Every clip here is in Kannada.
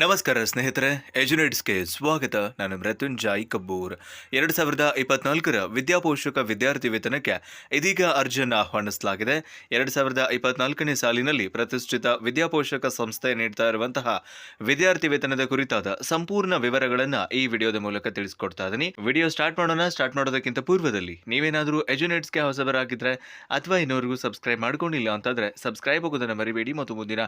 ನಮಸ್ಕಾರ ಸ್ನೇಹಿತರೆ ಎಜುನೇಟ್ಸ್ಗೆ ಸ್ವಾಗತ. ನಾನು ಮೃತ್ಯುಂಜಯ್ ಕಬ್ಬೂರ್. ಎರಡು ಸಾವಿರದ ಇಪ್ಪತ್ನಾಲ್ಕರ ವಿದ್ಯಾಪೋಷಕ ವಿದ್ಯಾರ್ಥಿ ವೇತನಕ್ಕೆ ಇದೀಗ ಅರ್ಜಿಯನ್ನು ಆಹ್ವಾನಿಸಲಾಗಿದೆ ಎರಡು ಸಾವಿರದ ಇಪ್ಪತ್ನಾಲ್ಕನೇ ಸಾಲಿನಲ್ಲಿ ಪ್ರತಿಷ್ಠಿತ ವಿದ್ಯಾಪೋಷಕ ಸಂಸ್ಥೆ ನೀಡ್ತಾ ಇರುವಂತಹ ವಿದ್ಯಾರ್ಥಿ ವೇತನದ ಕುರಿತಾದ ಸಂಪೂರ್ಣ ವಿವರಗಳನ್ನು ಈ ವಿಡಿಯೋದ ಮೂಲಕ ತಿಳಿಸ್ಕೊಡ್ತಾ ಇದ್ದೀನಿ. ವಿಡಿಯೋ ಸ್ಟಾರ್ಟ್ ಮಾಡೋಣ. ಸ್ಟಾರ್ಟ್ ಮಾಡೋದಕ್ಕಿಂತ ಪೂರ್ವದಲ್ಲಿ ನೀವೇನಾದರೂ ಎಜುನೇಟ್ಸ್ಗೆ ಹೊಸಬರಾಗಿದ್ದರೆ ಅಥವಾ ಇನ್ನೋರಿಗೂ ಸಬ್ಸ್ಕ್ರೈಬ್ ಮಾಡ್ಕೊಂಡಿಲ್ಲ ಅಂತಂದರೆ ಸಬ್ಸ್ಕ್ರೈಬ್ ಆಗೋದನ್ನು ಮರಿಬೇಡಿ. ಮತ್ತು ಮುಂದಿನ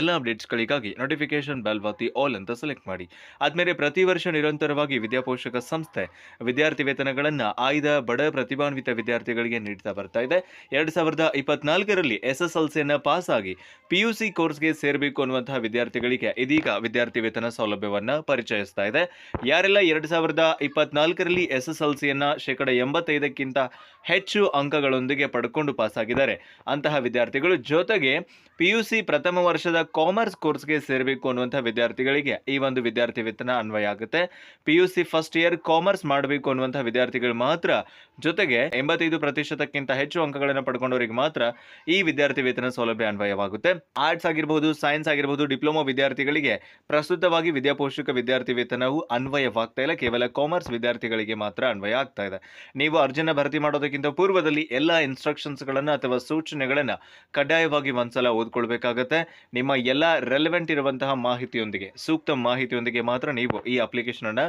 ಎಲ್ಲ ಅಪ್ಡೇಟ್ಸ್ಗಳಿಗಾಗಿ ನೋಟಿಫಿಕೇಶನ್ ಬೆಲ್ ಒತ್ತಿ ಆಲ್ ಅಂತ ಸೆಲೆಕ್ಟ್ ಮಾಡಿ. ಆದ್ಮೇಲೆ ಪ್ರತಿ ವರ್ಷ ನಿರಂತರವಾಗಿ ವಿದ್ಯಾಪೋಷಕ ಸಂಸ್ಥೆ ವಿದ್ಯಾರ್ಥಿ ವೇತನಗಳನ್ನು ಆಯ್ದ ಬಡ ಪ್ರತಿಭಾನ್ವಿತ ವಿದ್ಯಾರ್ಥಿಗಳಿಗೆ ನೀಡ್ತಾ ಬರ್ತಾ ಇದೆ. ಎರಡು ಸಾವಿರದ ಇಪ್ಪತ್ನಾಲ್ಕರಲ್ಲಿ ಎಸ್ ಎಸ್ ಎಲ್ ಸಿಯನ್ನು ಪಾಸ್ ಆಗಿ ಪಿ ಯು ಸಿ ಕೋರ್ಸ್ಗೆ ಸೇರಬೇಕು ಅನ್ನುವಂತಹ ವಿದ್ಯಾರ್ಥಿಗಳಿಗೆ ಇದೀಗ ವಿದ್ಯಾರ್ಥಿ ವೇತನ ಸೌಲಭ್ಯವನ್ನು ಪರಿಚಯಿಸ್ತಾ ಇದೆ. ಯಾರೆಲ್ಲ ಎರಡು ಸಾವಿರದ ಇಪ್ಪತ್ನಾಲ್ಕರಲ್ಲಿ ಎಸ್ ಎಸ್ ಎಲ್ ಸಿಯನ್ನು ಶೇಕಡ ಎಂಬತ್ತೈದಕ್ಕಿಂತ ಹೆಚ್ಚು ಅಂಕಗಳೊಂದಿಗೆ ಪಡ್ಕೊಂಡು ಪಾಸ್ ಆಗಿದ್ದಾರೆ. ಅಂತಹ ವಿದ್ಯಾರ್ಥಿಗಳು ಜೊತೆಗೆ ಪಿ ಪ್ರಥಮ ವರ್ಷದ ಕಾಮರ್ಸ್ ಕೋರ್ಸ್ಗೆ ಸೇರಬೇಕು ಅನ್ನುವಂಥ ವಿದ್ಯಾರ್ಥಿಗಳಿಗೆ ಈ ಒಂದು ವಿದ್ಯಾರ್ಥಿ ವೇತನ ಅನ್ವಯ ಆಗುತ್ತೆ. P U C first year commerce ಮಾಡಬೇಕು ಅನ್ನುವಂತಹ ವಿದ್ಯಾರ್ಥಿಗಳು ಮಾತ್ರ ಜೊತೆಗೆ ಎಂಬತ್ತೈದು ಪ್ರತಿಶತಕ್ಕಿಂತ ಹೆಚ್ಚು ಅಂಕಗಳನ್ನು ಪಡ್ಕೊಂಡವರಿಗೆ ಮಾತ್ರ ಈ ವಿದ್ಯಾರ್ಥಿ ವೇತನ ಸೌಲಭ್ಯ ಅನ್ವಯವಾಗುತ್ತೆ. ಆರ್ಟ್ಸ್ ಆಗಿರಬಹುದು ಸೈನ್ಸ್ ಆಗಿರಬಹುದು ಡಿಪ್ಲೊಮಾ ವಿದ್ಯಾರ್ಥಿಗಳಿಗೆ ಪ್ರಸ್ತುತವಾಗಿ ವಿದ್ಯಾಪೋಷಕ ವಿದ್ಯಾರ್ಥಿ ವೇತನವು ಅನ್ವಯವಾಗ್ತಾ ಇಲ್ಲ. ಕೇವಲ ಕಾಮರ್ಸ್ ವಿದ್ಯಾರ್ಥಿಗಳಿಗೆ ಮಾತ್ರ ಅನ್ವಯ ಆಗ್ತಾ ಇದೆ. ನೀವು ಅರ್ಜಿನ ಭರ್ತಿ ಮಾಡೋದಕ್ಕಿಂತ ಪೂರ್ವದಲ್ಲಿ ಎಲ್ಲ ಇನ್ಸ್ಟ್ರಕ್ಷನ್ಸ್ಗಳನ್ನು ಅಥವಾ ಸೂಚನೆಗಳನ್ನು ಕಡ್ಡಾಯವಾಗಿ ಒಂದ್ಸಲ ಓದ್ಕೊಳ್ಬೇಕಾಗತ್ತೆ. ನಿಮ್ಮ ಎಲ್ಲ ರೆಲೆವೆಂಟ್ ಇರುವಂತಹ ಮಾಹಿತಿಯೊಂದಿಗೆ. ಸೂಕ್ತ ಮಾಹಿತಿಯೊಂದಿಗೆ ಮಾತ್ರ ನೀವು ಈ ಅಪ್ಲಿಕೇಶನ್ ಅನ್ನ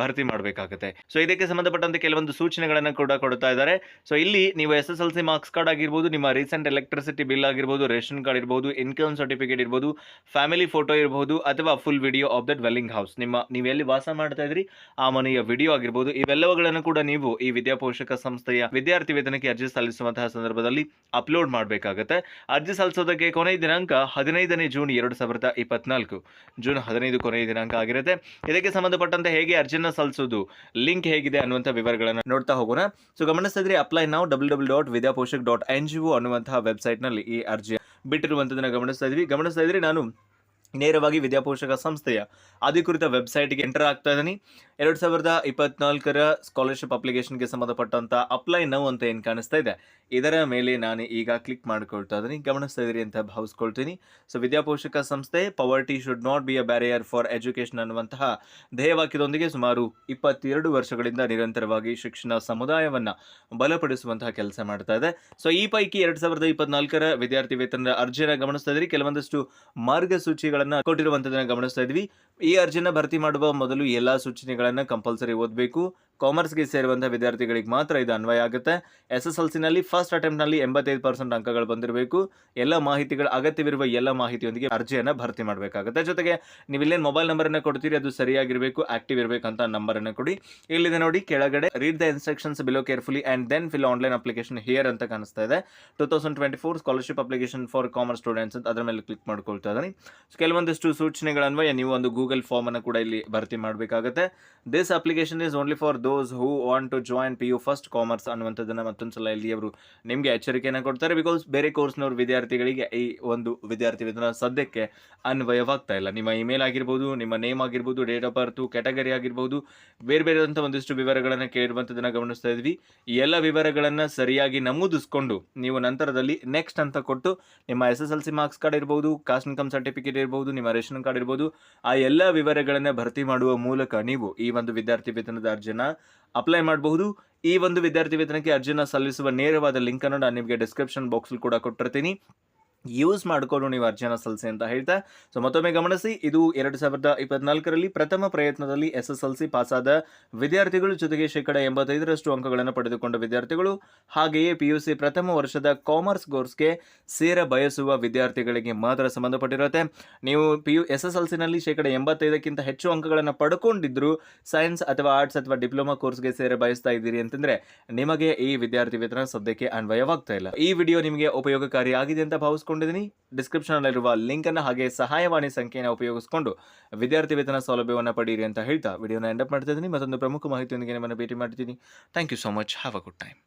ಭರ್ತಿ ಮಾಡಬೇಕಾಗುತ್ತೆ. ಸೊ ಇದಕ್ಕೆ ಸಂಬಂಧಪಟ್ಟಂತೆ ಕೆಲವೊಂದು ಸೂಚನೆಗಳನ್ನು ಕೂಡ ಕೊಡ್ತಾ ಇದ್ದಾರೆ. ಸೊ ಇಲ್ಲಿ ನೀವು S S L C marks card ಆಗಿರ್ಬೋದು, ನಿಮ್ಮ ರೀಸೆಂಟ್ ಎಲೆಕ್ಟ್ರಿಸಿಟಿ ಬಿಲ್ ಆಗಿರ್ಬೋದು, ರೇಷನ್ ಕಾರ್ಡ್ ಇರ್ಬೋದು ಇನ್ಕಮ್ ಸರ್ಟಿಫಿಕೇಟ್ ಇರ್ಬೋದು ಫ್ಯಾಮಿಲಿ ಫೋಟೋ ಇರ್ಬೋದು, ಅಥವಾ full video of the dwelling house ನಿಮ್ಮ, ನೀವು ಎಲ್ಲಿ ವಾಸ ಮಾಡ್ತಾ ಇದ್ರಿ? ಆ ಮನೆಯ ವಿಡಿಯೋ ಆಗಿರ್ಬೋದು. ಇವೆಲ್ಲವುಗಳನ್ನು ಕೂಡ ನೀವು ಈ ವಿದ್ಯಾಪೋಷಕ ಸಂಸ್ಥೆಯ ವಿದ್ಯಾರ್ಥಿ ವೇತನಕ್ಕೆ ಅರ್ಜಿ ಸಲ್ಲಿಸುವಂತಹ ಸಂದರ್ಭದಲ್ಲಿ ಅಪ್ಲೋಡ್ ಮಾಡಬೇಕಾಗುತ್ತೆ. ಅರ್ಜಿ ಸಲ್ಲಿಸೋದಕ್ಕೆ ಕೊನೆಯ ದಿನಾಂಕ ಹದಿನೈದನೇ ಜೂನ್ ಎರಡು ಸಾವಿರದ ಇಪ್ಪತ್ನಾಲ್ಕು. ಜೂನ್ ಹದಿನೈದು ಕೊನೆಯ ದಿನಾಂಕ ಆಗಿರುತ್ತೆ. ಇದಕ್ಕೆ ಸಂಬಂಧಪಟ್ಟಂತೆ ಹೇಗೆ ಅರ್ಜಿಯನ್ನು ಸಲ್ಲಿಸೋದು ಲಿಂಕ್ ಹೇಗಿದೆ ಅನ್ನುವಂಥ ವಿವರಗಳನ್ನು ನೋಡ್ತಾ ಹೋಗೋಣ. ಸೊ ಗಮನಿಸಿದ್ರೆ ಅಪ್ಲೈ ನಾವು W W dot Vidyaposhak dot N G O ಅನ್ನುವಂತಹ ವೆಬ್ಸೈಟ್ನಲ್ಲಿ ಈ ಅರ್ಜಿ ಬಿಟ್ಟಿರುವಂಥದ್ದನ್ನು ಗಮನಿಸ್ತಾ ಇದ್ವಿ. ಗಮನಿಸ್ತಾ ಇದ್ರಿ, ನಾನು ನೇರವಾಗಿ ವಿದ್ಯಾಪೋಷಕ ಸಂಸ್ಥೆಯ ಅಧಿಕೃತ ವೆಬ್ಸೈಟ್ಗೆ ಎಂಟರ್ ಆಗ್ತಾ ಇದ್ದೀನಿ ಎರಡು ಸಾವಿರದ ಇಪ್ಪತ್ನಾಲ್ಕರ ಸ್ಕಾಲರ್ಶಿಪ್ ಅಪ್ಲಿಕೇಶನ್ಗೆ ಸಂಬಂಧಪಟ್ಟಂತ ಅಪ್ಲೈ ನೌ ಅಂತ ಏನು ಕಾಣಿಸ್ತಾ ಇದೆ, ಇದರ ಮೇಲೆ ನಾನು ಈಗ ಕ್ಲಿಕ್ ಮಾಡಿಕೊಳ್ತಾ ಇದ್ದೀನಿ ಗಮನಿಸ್ತಾ ಇದ್ದೀರಿ ಅಂತ ಭಾವಿಸ್ಕೊಳ್ತೀನಿ. ಸೊ, ವಿದ್ಯಾಪೋಷಕ ಸಂಸ್ಥೆ poverty should not be a barrier for education ಅನ್ನುವಂತಹ ಧ್ಯೇಯವಾಕ್ಯದೊಂದಿಗೆ ಸುಮಾರು ಇಪ್ಪತ್ತೆರಡು ವರ್ಷಗಳಿಂದ ನಿರಂತರವಾಗಿ ಶಿಕ್ಷಣ ಸಮುದಾಯವನ್ನು ಬಲಪಡಿಸುವಂತಹ ಕೆಲಸ ಮಾಡ್ತಾ ಇದೆ. ಸೊ, ಈ ಪೈಕಿ ಎರಡು ಸಾವಿರದ ಇಪ್ಪತ್ನಾಲ್ಕರ ವಿದ್ಯಾರ್ಥಿ ವೇತನದ ಅರ್ಜಿಯನ್ನು ಗಮನಿಸ್ತಾ ಇದ್ದೀರಿ ಕೆಲವೊಂದಷ್ಟು ಮಾರ್ಗಸೂಚಿಗಳನ್ನು ಕೊಟ್ಟಿರುವಂತದನ್ನ ಗಮನಿಸ್ತಾ ಇದ್ವಿ. ಈ ಅರ್ಜಿನ ಭರ್ತಿ ಮಾಡುವ ಮೊದಲು ಎಲ್ಲಾ ಸೂಚನೆಗಳನ್ನು ಕಂಪಲ್ಸರಿ ಓದಬೇಕು. ಕಾಮರ್ಸ್ಗೆ ಸೇರುವಂತಹ ವಿದ್ಯಾರ್ಥಿಗಳಿಗೆ ಮಾತ್ರ ಇದು ಅನ್ವಯ ಆಗುತ್ತೆ. ಎಸ್ ಎಸ್ ಎಲ್ ಸಿನಲ್ಲಿ ಫಸ್ಟ್ ಅಟೆಂಪ್ಟ್ನಲ್ಲಿ ಎಂಬತ್ತೈದು ಪರ್ಸೆಂಟ್ ಅಂಕಗಳು ಬಂದಿರಬೇಕು. ಎಲ್ಲ ಮಾಹಿತಿಗಳ ಅಗತ್ಯವಿರುವ ಎಲ್ಲ ಮಾಹಿತಿಯೊಂದಿಗೆ ಅರ್ಜಿಯನ್ನು ಭರ್ತಿ ಮಾಡಬೇಕಾಗುತ್ತೆ. ಜೊತೆಗೆ ನೀವು ಇಲ್ಲೇನು ಮೊಬೈಲ್ ನಂಬರನ್ನು ಕೊಡ್ತೀರಿ, ಅದು ಸರಿಯಾಗಿರಬೇಕು ಆಕ್ಟಿವ್ ಇರಬೇಕಂತ ನಂಬರನ್ನು ಕೊಡಿ. ಇಲ್ಲಿದೆ ನೋಡಿ, ಕೆಳಗಡೆ read the instructions below carefully and then fill online application here ಅಂತ ಕಾಣಿಸ್ತಾ ಇದೆ. Two thousand twenty four scholarship application for commerce students ಅಂತ ಅದರ ಮೇಲೆ ಕ್ಲಿಕ್ ಮಾಡ್ಕೊಳ್ತಾ ಇದ್ದೀನಿ. ಕೆಲವೊಂದಿಷ್ಟು ಸೂಚನೆಗಳ ಅನ್ವಯ ನೀವು ಒಂದು ಗೂಗಲ್ ಫಾರ್ಮ್ ಅನ್ನು ಕೂಡ ಇಲ್ಲಿ ಭರ್ತಿ ಮಾಡಬೇಕಾಗುತ್ತೆ. This application is only for those who want to join P U first commerce ಅನ್ನುವಂಥದ್ದನ್ನು ಮತ್ತೊಂದು ಸಲ ಇಲ್ಲಿ ಅವರು ನಿಮಗೆ ಎಚ್ಚರಿಕೆಯನ್ನು ಕೊಡ್ತಾರೆ ಬಿಕಾಸ್ ಬೇರೆ ಕೋರ್ಸ್ನವ್ರ ವಿದ್ಯಾರ್ಥಿಗಳಿಗೆ ಈ ಒಂದು ವಿದ್ಯಾರ್ಥಿ ವೇತನ ಸದ್ಯಕ್ಕೆ ಅನ್ವಯವಾಗ್ತಾ ಇಲ್ಲ. ನಿಮ್ಮ ಇಮೇಲ್ ಆಗಿರ್ಬೋದು, ನಿಮ್ಮ ನೇಮ್ ಆಗಿರ್ಬೋದು ಡೇಟ್ ಆಫ್ ಬರ್ತು ಕ್ಯಾಟಗರಿ ಆಗಿರ್ಬೋದು, ಬೇರೆ ಬೇರೆದಂಥ ಒಂದಿಷ್ಟು ವಿವರಗಳನ್ನು ಕೇಳಿರುವಂಥದ್ದನ್ನು ಗಮನಿಸ್ತಾ ಇದ್ವಿ. ಈ ಎಲ್ಲ ವಿವರಗಳನ್ನು ಸರಿಯಾಗಿ ನಮೂದಿಸ್ಕೊಂಡು ನೀವು ನಂತರದಲ್ಲಿ ನೆಕ್ಸ್ಟ್ ಅಂತ ಕೊಟ್ಟು ನಿಮ್ಮ S S L C marks card ಇರ್ಬೋದು ಕಾಸ್ಟ್ ಇನ್ಕಮ್ ಸರ್ಟಿಫಿಕೇಟ್ ಇರ್ಬೋದು, ನಿಮ್ಮ ರೇಷನ್ ಕಾರ್ಡ್ ಇರ್ಬೋದು, ಆ ಎಲ್ಲ ವಿವರಗಳನ್ನು ಭರ್ತಿ ಮಾಡುವ ಮೂಲಕ ನೀವು ಈ ಒಂದು ವಿದ್ಯಾರ್ಥಿ ವೇತನದ ಅರ್ಜಿನ ಅಪ್ಲೈ ಮಾಡಬಹುದು. ಈ ಒಂದು ವಿದ್ಯಾರ್ಥಿ ವೇತನಕ್ಕೆ ಅರ್ಜಿನ ಸಲ್ಲಿಸುವ ನೇರವಾದ ಲಿಂಕ್ ಅನ್ನು ನಾನು ನಿಮಗೆ ಡಿಸ್ಕ್ರಿಪ್ಷನ್ ಬಾಕ್ಸಲ್ಲಿ ಕೂಡ ಕೊಟ್ಟಿರ್ತೀನಿ. ಯೂಸ್ ಮಾಡಿಕೊಂಡು ನೀವು ಅರ್ಜನ ಸಲ್ಸಿ ಅಂತ ಹೇಳ್ತಾ. ಸೊ ಮತ್ತೊಮ್ಮೆ ಗಮನಿಸಿ, ಇದು ಎರಡು ಸಾವಿರದ ಇಪ್ಪತ್ನಾಲ್ಕರಲ್ಲಿ ಪ್ರಥಮ ಪ್ರಯತ್ನದಲ್ಲಿ ಎಸ್ ಎಸ್ ಎಲ್ ಸಿ ಪಾಸಾದ ವಿದ್ಯಾರ್ಥಿಗಳು ಜೊತೆಗೆ ಶೇಕಡ ಎಂಬತ್ತೈದರಷ್ಟು ಅಂಕಗಳನ್ನು ಪಡೆದುಕೊಂಡ ವಿದ್ಯಾರ್ಥಿಗಳು, ಹಾಗೆಯೇ ಪಿ ಯು ಸಿ ಪ್ರಥಮ ವರ್ಷದ ಕಾಮರ್ಸ್ ಕೋರ್ಸ್ಗೆ ಸೇರ ಬಯಸುವ ವಿದ್ಯಾರ್ಥಿಗಳಿಗೆ ಮಾತ್ರ ಸಂಬಂಧಪಟ್ಟಿರುತ್ತೆ. ನೀವು P U S S L ಸಿನಲ್ಲಿ ಶೇಕಡ ಎಂಬತ್ತೈದಕ್ಕಿಂತ ಹೆಚ್ಚು ಅಂಕಗಳನ್ನು ಪಡ್ಕೊಂಡಿದ್ರು, ಸೈನ್ಸ್ ಅಥವಾ ಆರ್ಟ್ಸ್ ಅಥವಾ ಡಿಪ್ಲೊಮಾ ಕೋರ್ಸ್ಗೆ ಸೇರ ಬಯಸ್ತಾ ಇದ್ದೀರಿ ಅಂತಂದ್ರೆ, ನಿಮಗೆ ಈ ವಿದ್ಯಾರ್ಥಿ ವೇತನ ಸದ್ಯಕ್ಕೆ ಅನ್ವಯವಾಗ್ತಾ ಇಲ್ಲ. ಈ ವಿಡಿಯೋ ನಿಮಗೆ ಉಪಯೋಗಕಾರಿ ಆಗಿದೆ ಅಂತ ಭಾವಿಸ್ಕೊಂಡಿದ್ದೀನಿ ಡಿಸ್ಕ್ರಿಪ್ಷನಲ್ಲಿರುವ ಲಿಂಕನ್ನು ಹಾಗೆ ಸಹಾಯವಾಣಿ ಸಂಖ್ಯೆಯನ್ನು ಉಪಯೋಗಿಸಿಕೊಂಡು ವಿದ್ಯಾರ್ಥಿ ವೇತನ ಸೌಲಭ್ಯವನ್ನು ಪಡೀರಿ ಅಂತ ಹೇಳ್ತಾ ವಿಡಿಯೋನ ಎಂಡಪ್ ಮಾಡ್ತಾ ಇದ್ದೀನಿ. ಮತ್ತೊಂದು ಪ್ರಮುಖ ಮಾಹಿತಿಯೊಂದಿಗೆ ನಿಮ್ಮನ್ನು ಭೇಟಿ ಮಾಡ್ತೀನಿ thank you so much have a good time